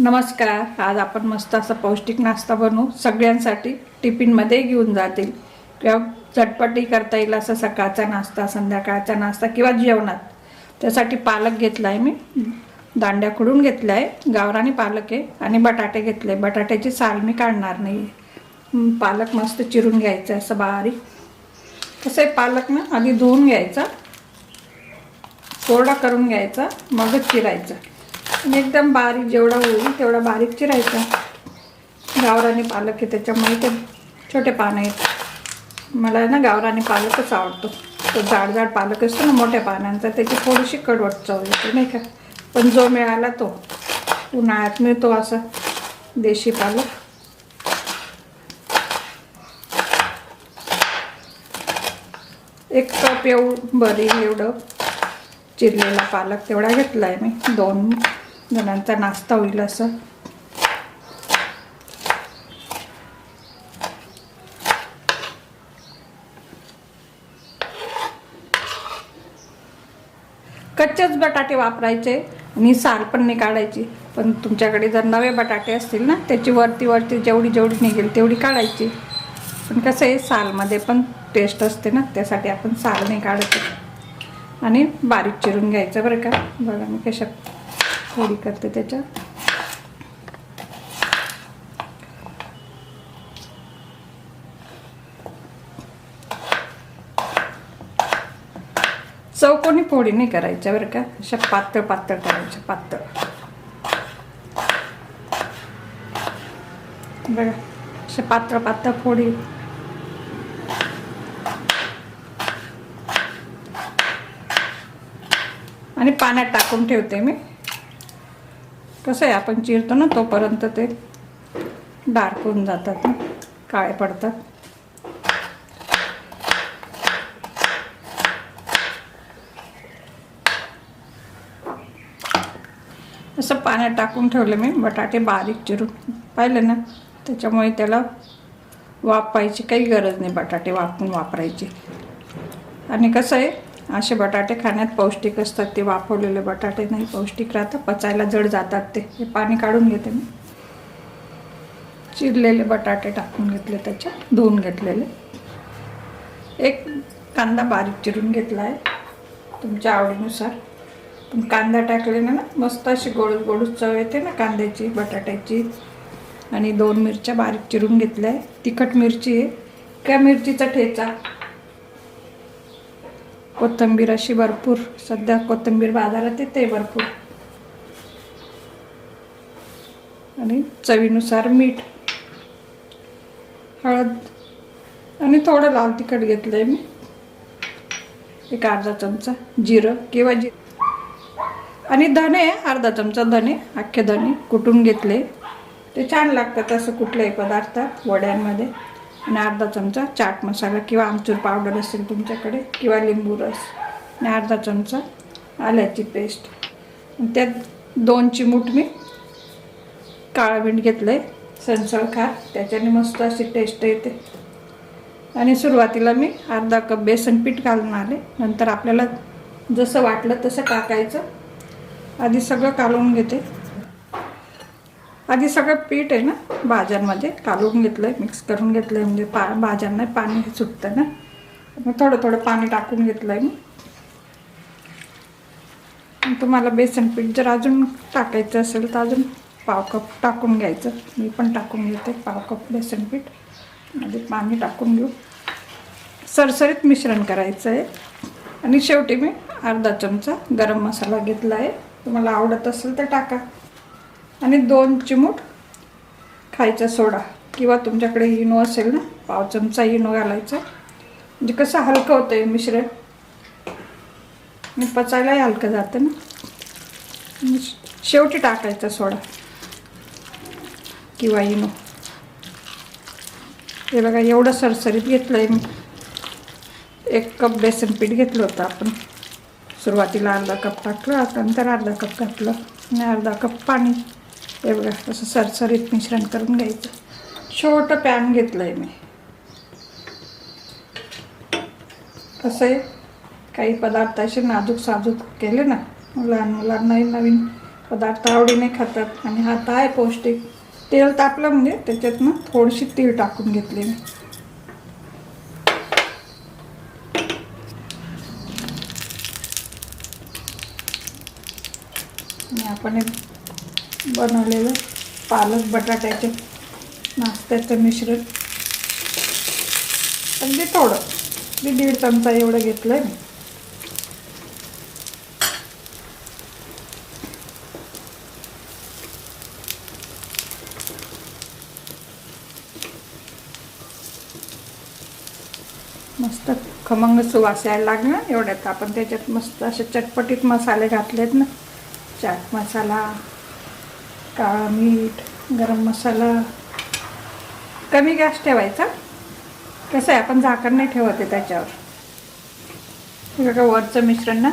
नमस्कार आज आपण मस्त असा पौष्टिक नाश्ता बनवू. सगळ्यांसाठी टिफिनमध्ये घेऊन जातील. किंवा चटपटी करता येईल असा सकाळचा नाश्ता संध्याकाळचा नाश्ता किंवा जेवणात. त्यासाठी पालक घेतला आहे मी. दांड्या खुडून घेतला आहे गावरानी पालक आहे आणि बटाटे घेतले. बटाट्याची साल मी काढणार नाही पालक मस्त चिरून घ्यायचं आहे असं बारीक. तसं आहे पालक ना आधी धुवून घ्यायचा. कोरडा करून घ्यायचा. मगच चिरायचा. एकदम बारीक जेवढा होईल तेवढा बारीक चिरायचा गावरानी पालक आहे त्याच्यामुळे ते छोटे पानं आहेत. मला ना गावरानी पालकच आवडतो. तो जाड जाड पालक असतो ना मोठ्या पानांचा त्याची थोडीशी कडवट चव येते नाही का? पण जो मिळाला तो. उन्हाळ्यात मिळतो असा देशी पालक. एक कप एवढं बरी एवढं चिरलेला पालक तेवढा घेतला आहे मी. दोन जणांचा नाश्ता होईल असं. कच्चेच बटाटे वापरायचे आणि साल पण नाही काढायची. पण तुमच्याकडे जर नवे बटाटे असतील ना त्याची वरती वरती जेवढी जेवढी निघेल तेवढी काढायची. पण कसं आहे सालमध्ये पण टेस्ट असते ना त्यासाठी आपण साल नाही काढायचं आणि बारीक चिरून घ्यायचं बरं का. बघा मी कशा थोडी करते त्याच्यात. चौकोनी फोडी नाही करायच्या बरं का? अशा पातळ पातळ करायच्या पातळ. बघा अशा पातळ पातळ फोडी. आणि पाण्यात टाकून ठेवते मी. कसं आहे आपण चिरतो ना तोपर्यंत ते डार्क होऊन जातात काळे पडतात. असं पाण्यात टाकून ठेवलं मी बटाटे बारीक चिरून. पाहिलं ना त्याच्यामुळे त्याला वापायची काही गरज नाही बटाटे वापून वापरायची. आणि कसं आहे असे बटाटे खाण्यात पौष्टिक असतात. ते वाफवलेले बटाटे नाही पौष्टिक राहतात. पचायला जड जातात ते. हे पाणी काढून घेते मी. चिरलेले बटाटे टाकून घेतले त्याच्यात. धुवून घेतलेले. एक कांदा बारीक चिरून घेतला आहे तुमच्या आवडीनुसार. पण कांदा टाकलेला ना मस्त अशी गोड गोडूस चव येते ना कांद्याची बटाट्याची. आणि दोन मिरच्या बारीक चिरून घेतल्या आहे. तिखट मिरची आहे. त्या मिरचीचा ठेचा. कोथिंबीर अशी भरपूर. सध्या कोथिंबीर बाजारात येते भरपूर. आणि चवीनुसार मीठ हळद आणि थोडं लाल तिखट घेतलं आहे मी. एक अर्धा चमचा जिरं किंवा जि आणि धने अर्धा चमचा धने अख्खे धने कुटून घेतले. ते छान लागतात असं कुठल्याही पदार्थात वड्यांमध्ये. आणि अर्धा चमचा चाट मसाला किंवा आमचूर पावडर असेल तुमच्याकडे किंवा लिंबू रस. आणि अर्धा चमचा आल्याची पेस्ट आणि त्यात दोन चिमूट मी काळा मीठ घेतलं आहे सनसळ खार त्याच्याने मस्त अशी टेस्ट येते. आणि सुरुवातीला मी अर्धा कप बेसन पीठ घालून आले. नंतर आपल्याला जसं वाटलं तसं टाकायचं. आधी सगळं कालवून घेते. आधी सगळं पीठ आहे ना भाज्यांमध्ये कालवून घेतलं आहे मिक्स करून घेतलं आहे म्हणजे पा भाज्यांना पाणी सुटतं ना. मग थोडं थोडं पाणी टाकून घेतलं आहे मी तुम्हाला बेसन पीठ जर अजून टाकायचं असेल तर अजून पाव कप टाकून घ्यायचं. मी पण टाकून घेते पाव कप बेसन पीठ. म्हणजे पाणी टाकून घेऊ. सरसरीत मिश्रण करायचं आहे. आणि शेवटी मी अर्धा चमचा गरम मसाला घेतला आहे तुम्हाला आवडत असेल तर टाका. आणि दोन चिमूट खायचा सोडा. किंवा तुमच्याकडे इनो असेल ना पाव चमचा इनो घालायचा. म्हणजे कसं हलकं होतं आहे मिश्रण. आणि पचायलाही हलकं जातं ना. म्हणजे शेवटी टाकायचा सोडा. किंवा इनो. हे बघा एवढं सरसरीत घेतलं आहे मी. एक कप बेसन पीठ घेतलं होतं आपण. सुरुवातीला अर्धा कप टाकलं नंतर अर्धा कप घातलं. आणि अर्धा कप पाणी. हे बघा असं सरसरीत मिश्रण करून घ्यायचं. छोटं पॅन घेतलं आहे मी. असे आहे काही पदार्थ असे नाजूक साजूक केले ना लहान मुलांनाही नवीन पदार्थ आवडीने खातात आणि हा आहे पौष्टिक तेल तापलं म्हणजे त्याच्यात मग थोडीशी तीळ टाकून घेतली मी. आणि आपण एक बनवलेलं पालक बटाट्याचे नाश्त्याचं मिश्रण. अगदी थोडं मी दीड चमचा एवढं घेतलं आहे मस्त खमंग सुवास यायला लागला एवढ्यात. आपण त्याच्यात मस्त असे चटपटीत मसाले घातलेत ना. चाट मसाला काळा मीठ गरम मसाला. कमी गॅस ठेवायचा. कसं आहे आपण झाकण नाही ठेवत आहे त्याच्यावर. बघा वरचं मिश्रण ना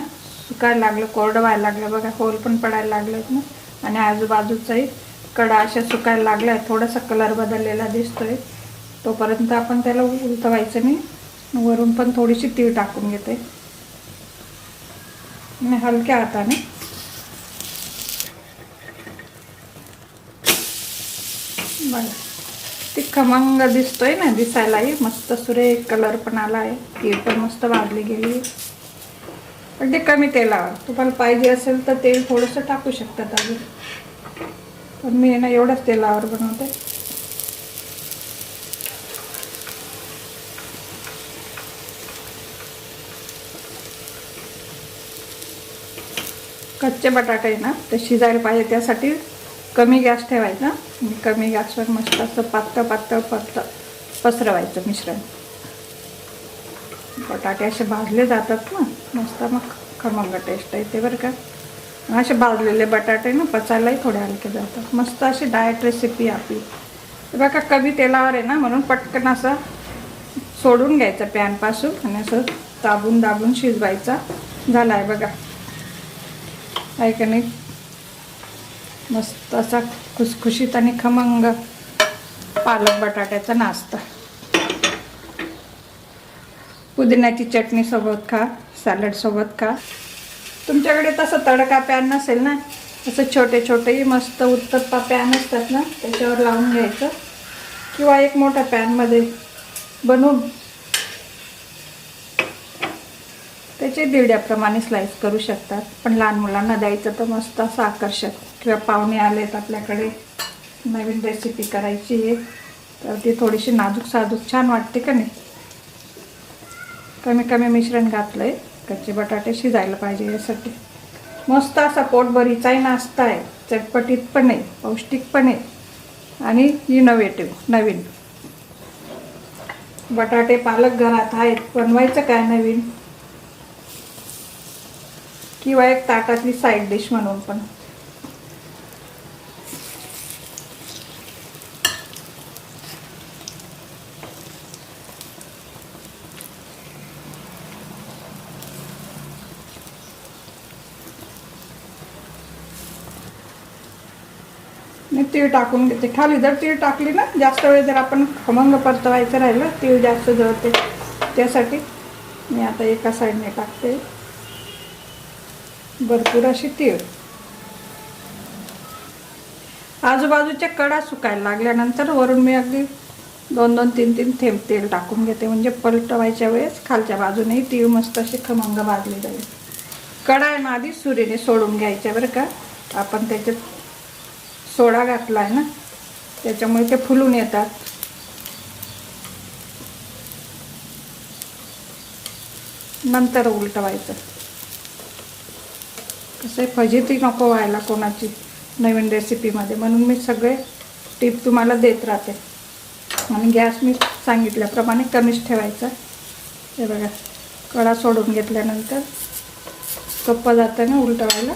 सुकायला लागलं कोरडं व्हायला लागलं बघा होल पण पडायला लागलेत ना. आणि आजूबाजूचाही कडा अशा सुकायला लागल्या आहेत थोडासा कलर बदललेला दिसतोय. तोपर्यंत आपण त्याला उलटवायचं नाही. वरून पण थोडीशी तीळ टाकून घेते. आणि हलक्या हाताने बघा ते खमंग दिसतोय ना दिसायलाही. मस्त सुरेख कलर पण आला आहे ती पण मस्त भाजली गेली. पण ते कमी तेलावर. तुम्हाला पाहिजे असेल तर तेल थोडंसं टाकू शकतात अजून. पण मी ना एवढंच तेलावर बनवते. कच्चे बटाटे आहे ना ते शिजायला पाहिजे त्यासाठी. कमी गॅस ठेवायचा आणि कमी गॅसवर मस्त असं पातळ पातळ पातळ पसरवायचं मिश्रण. बटाटे असे भाजले जातात ना मस्त मग खमंग टेस्ट येते बरं का. असे भाजलेले बटाटे ना पचायलाही थोडे हलके जातात. मस्त अशी डायट रेसिपी आपली. बघा कमी तेलावर आहे ना म्हणून पटकन असं सोडून घ्यायचं पॅनपासून आणि असं दाबून दाबून शिजवायचा. झाला आहे बघा. आहे का नाही? मस्त असा खुसखुशीत आणि खमंग पालक बटाट्याचा नाश्ता. पुदिन्याची चटणी सोबत खा सॅलड सोबत खा. तुमच्याकडे तसं तडका पॅन नसेल ना? असं छोटे छोटेही मस्त उत्तप्पा पॅन असतात ना त्याच्यावर लावून घ्यायचं. किंवा एक मोठ्या पॅनमध्ये बनवून त्याचे दिवड्याप्रमाणे स्लाईस करू शकतात. पण लहान मुलांना द्यायचं तर मस्त असं आकर्षक. किंवा पाहुणे आलेत आपल्याकडे नवीन रेसिपी करायची आहे. तर ती थोडीशी नाजूक साजूक छान वाटते का नाही? कमी कमी मिश्रण घातलं आहे कच्चे बटाटे शिजायला पाहिजे यासाठी. मस्त असा पोटभरीचाही नाश्ता आहे. चटपटीत पण आहे पौष्टिक पण आहे. आणि इनोव्हेटिव्ह नवीन. बटाटे पालक घरात आहेत. बनवायचं काय नवीन? किंवा एक ताटातली साईड डिश म्हणून पण. तीळ टाकून घेते खाली जर तीळ टाकली ना जास्त वेळ जर आपण खमंग परतवायचं राहिलं तीळ जास्त जळते. त्यासाठी मी आता एका साईडने टाकते. भरपूर अशी तीळ. आजूबाजूच्या कडा सुकायला लागल्यानंतर वरून मी अगदी दोन दोन तीन तीन थेंब तेल टाकून घेते. म्हणजे पलटवायच्या वेळेस खालच्या बाजूनेही तीळ मस्त अशी खमंग भाजली जाईल. कडा आहे आधी सुरीने सोडून घ्यायच्या बरं का. आपण त्याच्यात सोडा घातला आहे ना? त्याच्यामुळे ते फुलून येतात. नंतर उलटवायचं. कसं आहे फजिती नको व्हायला कोणाची नवीन रेसिपीमध्ये. म्हणून मी सगळे टीप तुम्हाला देत राहते. आणि गॅस मी सांगितल्याप्रमाणे कमीच ठेवायचा. हे बघा कडा सोडून घेतल्यानंतर सोपं जातं ना उलटवायला.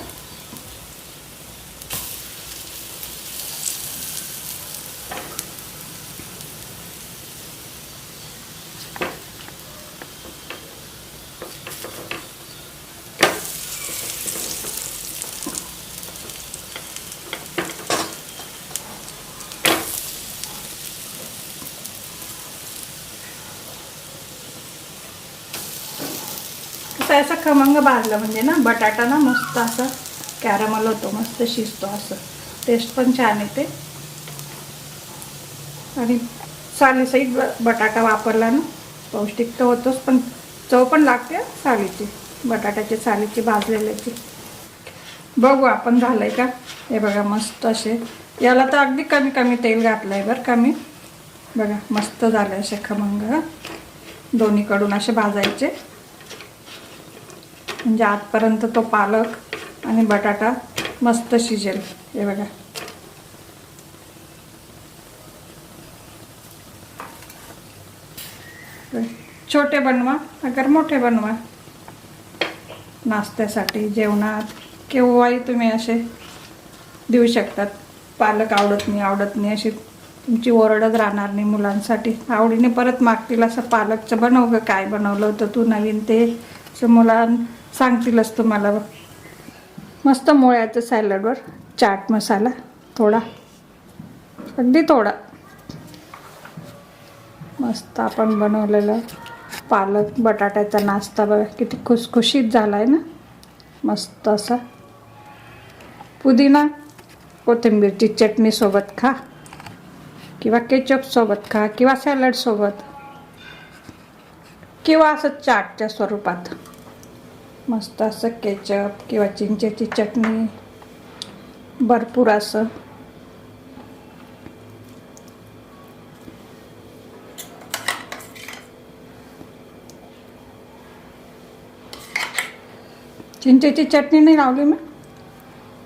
कसं असा खमंग भाजलं म्हणजे ना बटाटा ना मस्त असं कॅरमल होतो मस्त शिजतो असं. टेस्ट पण छान येते. आणि सालीसहित ब बटाटा वापरला ना पौष्टिक तर होतोच पण चव पण लागते सालीची. बटाट्याची सालीची भाजलेल्याची. बघू आपण झालंय का? हे बघा मस्त असे. याला तर अगदी कमी कमी तेल घातलं आहे बरं कमी बघा मस्त झाले असे खमंग. दोन्हीकडून असे भाजायचे. म्हणजे आतपर्यंत तो पालक आणि बटाटा मस्त शिजेल. हे बघा. छोटे बनवा अगर मोठे बनवा. नाश्त्यासाठी जेवणात केव्हाही तुम्ही असे देऊ शकतात. पालक आवडत नाही आवडत नाही अशी तुमची ओरडत राहणार नाही मुलांसाठी. आवडीने परत मागतील असं पालकचं बनव ग काय बनवलं होतं तू नवीन ते. तर मुलां सांगतीलच तुम्हाला मस्त मुळ्याचं सॅलडवर. चाट मसाला थोडा. अगदी थोडा. मस्त आपण बनवलेलं पालक बटाट्याचा नाश्ता बघा किती खुसखुशीत झाला आहे ना. मस्त असा. पुदिना कोथिंबीरची चटणीसोबत खा. किंवा केचपसोबत खा किंवा सॅलडसोबत किंवा असं चाटच्या स्वरूपात. मस्त असं केचप किंवा चिंचेची चटणी. भरपूर असं. चिंचेची चटणी नाही लावली मी.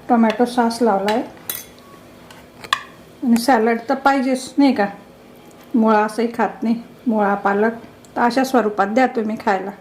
टोमॅटो सॉस लावला आहे आणि सॅलड तर पाहिजेच नाही का? मुळा असंही खात नाही. मुळा पालक तर अशा स्वरूपात द्या तुम्ही खायला.